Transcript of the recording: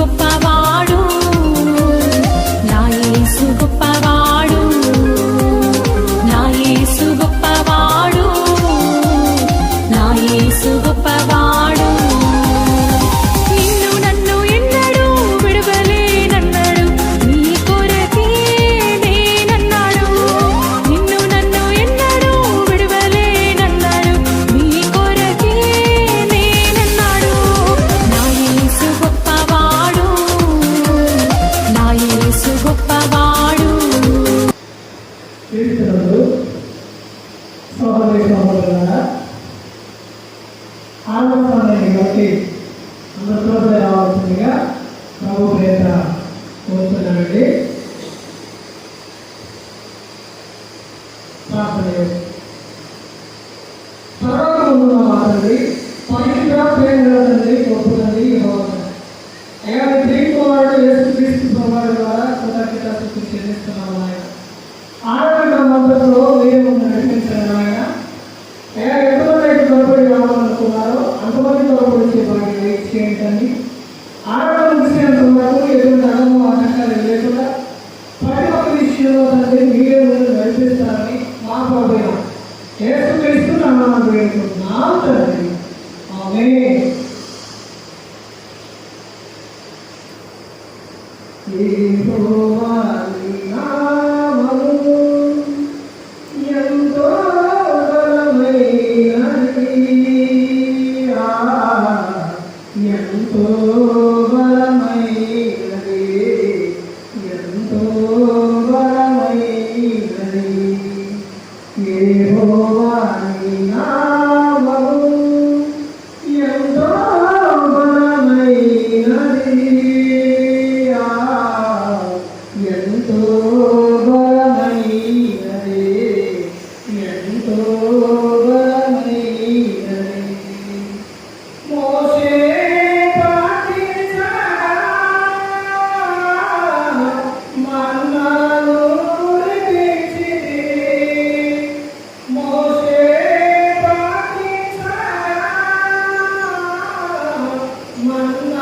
గొప్పవాడు. నా యేసు గొప్పవాడు. గొప్పవాడు. క్రీస్తునందు సోదరి సోదరులారా ఆనందాన్ని బట్టి అందరూ సోదరి రావాల్సిందిగా ప్రభు ప్రేత కోరుతున్నానండి. ప్రార్థన కృతజ్ఞతాస్తుతులు చెల్లిస్తున్నాము ఆనంద మంత్రంలో మీరు మమ్మల్ని నడిపించారు అయ్యా ఎంతమంది తొలపడి రావాలనుకున్నారో అంతమంది తొలపడి భాగ్యం చేయండి ఆనందం ముగిసినంత వరకు ఎటువంటి అడము ఆటంకాలు లేకుండా ప్రతి ఒక్క విషయంలో తండ్రి మీరే ముందు నడిపిస్తారని మా ప్రభుత్వం యేసుక్రీస్తు నామాన్ని వేడుకుంటున్నాం తండ్రి. ఆమేన్. యెహోవా ఎంతో బలమైనది. ఎంతో బలమైనది. యెహోవా con una